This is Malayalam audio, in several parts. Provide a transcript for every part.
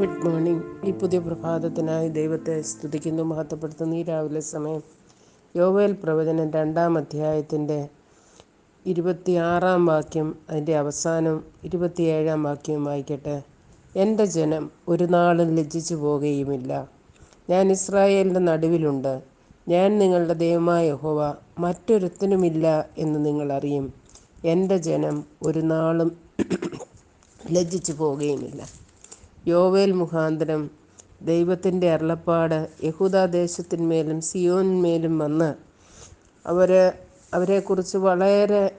പുതിയ പ്രഭാതത്തിനായി ദൈവത്തെ സ്തുതിക്കുന്നു മഹത്വപ്പെടുത്തുന്നു. ഈ രാവിലെ സമയം യോവേൽ പ്രവചനം രണ്ടാം അധ്യായത്തിന്റെ ഇരുപത്തിയാറാം വാക്യം അതിന്റെ അവസാനം ഇരുപത്തിയേഴാം വാക്യം വായിക്കട്ടെ. എന്റെ ജനം ഒരു നാളും ലജ്ജിച്ചു പോകുകയുമില്ല ഞാൻ ഇസ്രായേലിന്റെ നടുവിലുണ്ട്. ഞാൻ നിങ്ങളുടെ ദൈവമായ യഹോവ മറ്റൊരുത്തനുമില്ല എന്ന് നിങ്ങൾ അറിയും. എന്റെ ജനം ഒരു നാളും ലജ്ജിച്ചു പോവുകയുമില്ല. യോവേൽ മുഖാന്തരം ദൈവത്തിന്റെ അരുളപ്പാട് യഹൂദാദേശത്തിന്മേലും സിയോന്മേലും വന്ന് അവർ അവരെക്കുറിച്ച് വളരെ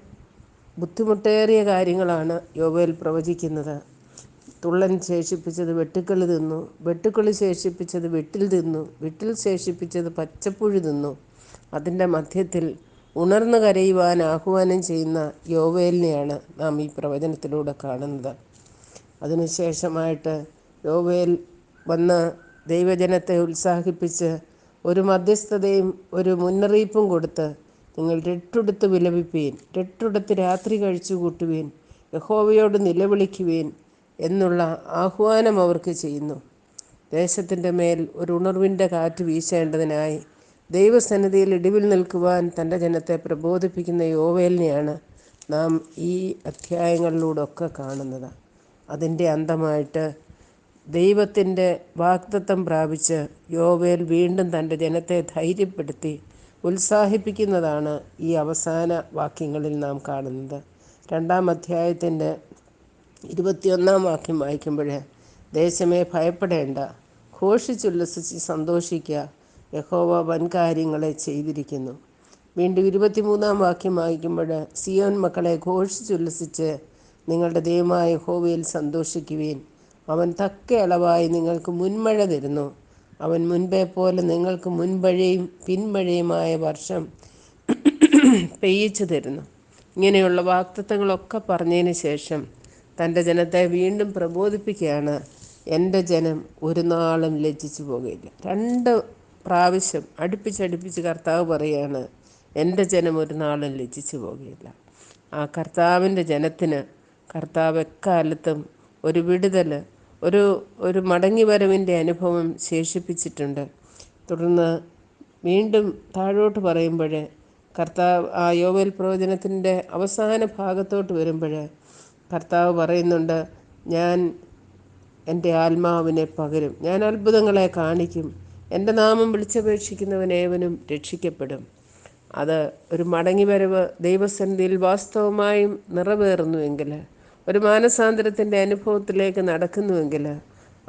ബുദ്ധിമുട്ടേറിയ കാര്യങ്ങളാണ് യോവേൽ പ്രവചിക്കുന്നത്. തുള്ളൻ ശേഷിപ്പിച്ചത് വെട്ടുക്കളി തിന്നു വെട്ടുക്കളി ശേഷിപ്പിച്ചത് വെട്ടിൽ തിന്നു വെട്ടിൽ ശേഷിപ്പിച്ചത് പച്ചപ്പുഴി തിന്നു. അതിന്റെ മധ്യത്തിൽ ഉണർന്നു കരയുവാൻ ആഹ്വാനം ചെയ്യുന്ന യോവേലിനെയാണ് നാം ഈ പ്രവചനത്തിലൂടെ കാണുന്നത്. അതിനുശേഷമായിട്ട് യോവേൽ വന്ന് ദൈവജനത്തെ ഉത്സാഹിപ്പിച്ച് ഒരു മധ്യസ്ഥതയും ഒരു മുന്നറിയിപ്പും കൊടുത്ത് നിങ്ങൾ രട്ടെടുത്ത് വിലപിപ്പീൻ രട്ടെടുത്ത് രാത്രി കഴിച്ചു കൂട്ടുവീൻ യഹോവയോട് നിലവിളിക്കുവീൻ എന്നുള്ള ആഹ്വാനം അവർക്ക് ചെയ്യുന്നു. ദേശത്തിന്റെ മേൽ ഒരു ഉണർവിന്റെ കാറ്റ് വീശേണ്ടതിനായി ദൈവസന്നിധിയിൽ ഇടിവിൽ നിൽക്കുവാൻ തന്റെ ജനത്തെ പ്രബോധിപ്പിക്കുന്ന യോവേലിനെയാണ് നാം ഈ അധ്യായങ്ങളിലൂടെ ഒക്കെ കാണുന്നത്. അതിന്റെ അന്തമായിട്ട് ദൈവത്തിന്റെ വാക്തത്വം പ്രാപിച്ച് യോവേൽ വീണ്ടും തന്റെ ജനത്തെ ധൈര്യപ്പെടുത്തി ഉത്സാഹിപ്പിക്കുന്നതാണ് ഈ അവസാന വാക്യങ്ങളിൽ നാം കാണുന്നത്. രണ്ടാം അധ്യായത്തിന്റെ ഇരുപത്തിയൊന്നാം വാക്യം വായിക്കുമ്പോൾ ദേശമേ ഭയപ്പെടേണ്ട. ഘോഷിച്ചുല്ലസിച്ച് സന്തോഷിക്കുക യഹോവ വൻകാര്യങ്ങളെ ചെയ്തിരിക്കുന്നു. വീണ്ടും ഇരുപത്തിമൂന്നാം വാക്യം വായിക്കുമ്പോൾ സിയോൻ മക്കളെ ഘോഷിച്ചുല്ലസിച്ച് നിങ്ങളുടെ ദൈവമായ ഹോവയിൽ സന്തോഷിക്കുവീൻ. അവൻ തക്ക അളവായി നിങ്ങൾക്ക് മുൻമഴ തരുന്നു. അവൻ മുൻപേ പോലെ നിങ്ങൾക്ക് മുൻപഴയും പിൻമഴയുമായ വർഷം പെയ്യിച്ചു തരുന്നു. ഇങ്ങനെയുള്ള വാക്തത്വങ്ങളൊക്കെ പറഞ്ഞതിന് ശേഷം തന്റെ ജനത്തെ വീണ്ടും പ്രബോധിപ്പിക്കുകയാണ്. എന്റെ ജനം ഒരു നാളും ലജ്ജിച്ചു പോകുകയില്ല രണ്ട് പ്രാവശ്യം അടുപ്പിച്ചടുപ്പിച്ച് കർത്താവ് പറയുകയാണ് എന്റെ ജനം ഒരു നാളും ലജ്ജിച്ചു പോകുകയില്ല ആ കർത്താവിന്റെ ജനത്തിന് കർത്താവ് എക്കാലത്തും ഒരു വിടുതൽ ഒരു ഒരു മടങ്ങി വരവിന്റെ അനുഭവം ശേഷിപ്പിച്ചിട്ടുണ്ട്. തുടർന്ന് വീണ്ടും താഴോട്ട് പറയുമ്പോൾ കർത്താവ് ആ യോവൽ പ്രവചനത്തിന്റെ അവസാന ഭാഗത്തോട്ട് വരുമ്പോൾ കർത്താവ് പറയുന്നുണ്ട് ഞാൻ എന്റെ ആത്മാവിനെ പകരും. ഞാൻ അത്ഭുതങ്ങളെ കാണിക്കും. എന്റെ നാമം വിളിച്ചപേക്ഷിക്കുന്നവനേവനും രക്ഷിക്കപ്പെടും. അത് ഒരു മടങ്ങിവരവ് ദൈവസന്നിധിയിൽ വാസ്തവമായും നിറവേറുന്നുവെങ്കിൽ ഒരു മാനസാന്തരത്തിന്റെ അനുഭവത്തിലേക്ക് നടക്കുന്നുവെങ്കിൽ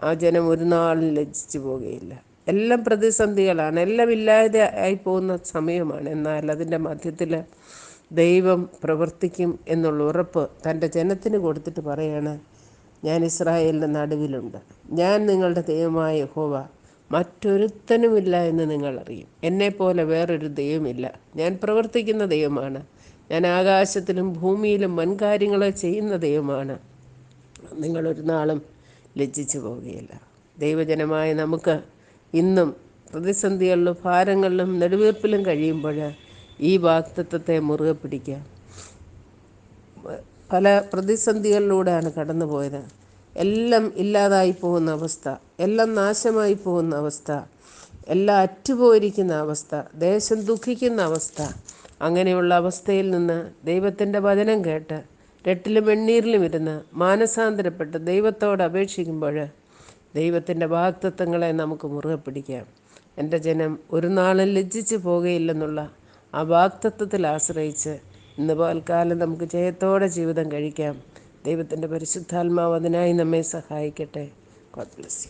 ആ ജനം ഒരു നാളും ലജ്ജിച്ചു പോകുകയില്ല എല്ലാം പ്രതിസന്ധികളാണ്. എല്ലാം ഇല്ലാതെ ആയി പോകുന്ന സമയമാണ്. എന്നാൽ അതിന്റെ മധ്യത്തിൽ ദൈവം പ്രവർത്തിക്കും എന്നുള്ള ഉറപ്പ് തന്റെ ജനത്തിന് കൊടുത്തിട്ട് പറയാണ് ഞാൻ ഇസ്രായേലിന്റെ നടുവിലുണ്ട്. ഞാൻ നിങ്ങളുടെ ദൈവമായ ഹോവ മറ്റൊരുത്തനുമില്ല എന്ന് നിങ്ങൾ അറിയും. എന്നെപ്പോലെ വേറൊരു ദൈവമില്ല. ഞാൻ പ്രവർത്തിക്കുന്ന ദൈവമാണ്. ഞാൻ ആകാശത്തിലും ഭൂമിയിലും വൻകാര്യങ്ങളെ ചെയ്യുന്ന ദൈവമാണ്. നിങ്ങളൊരു നാളും ലജ്ജിച്ചു പോവുകയില്ല. ദൈവജനമായ നമുക്ക് ഇന്നും പ്രതിസന്ധികളിലും ഭാരങ്ങളിലും നെടുവീർപ്പിലും കഴിയുമ്പോൾ ഈ വാക്തത്വത്തെ മുറുകെ പിടിക്കാം. പല പ്രതിസന്ധികളിലൂടെയാണ് കടന്നു പോയത് എല്ലാം ഇല്ലാതായി പോകുന്ന അവസ്ഥ എല്ലാം നാശമായി പോകുന്ന അവസ്ഥ എല്ലാം അറ്റുപോയിരിക്കുന്ന അവസ്ഥ ദേശം ദുഃഖിക്കുന്ന അവസ്ഥ അങ്ങനെയുള്ള അവസ്ഥയിൽ നിന്ന് ദൈവത്തിന്റെ വചനം കേട്ട് രട്ടിലും എണ്ണീരിലും ഇരുന്ന് മാനസാന്തരപ്പെട്ട് ദൈവത്തോട് അപേക്ഷിക്കുമ്പോൾ ദൈവത്തിന്റെ വാക്തത്വങ്ങളെ നമുക്ക് മുറുകെ പിടിക്കാം. എന്റെ ജനം ഒരു നാളും ലജ്ജിച്ചു പോകുകയില്ലെന്നുള്ള ആ വാക്തത്വത്തിൽ ആശ്രയിച്ച് ഇന്ന് പോൽക്കാലം നമുക്ക് ജയത്തോടെ ജീവിതം കഴിക്കാം. ദൈവത്തിന്റെ പരിശുദ്ധാത്മാവ് അതിനായി നമ്മെ സഹായിക്കട്ടെ. God bless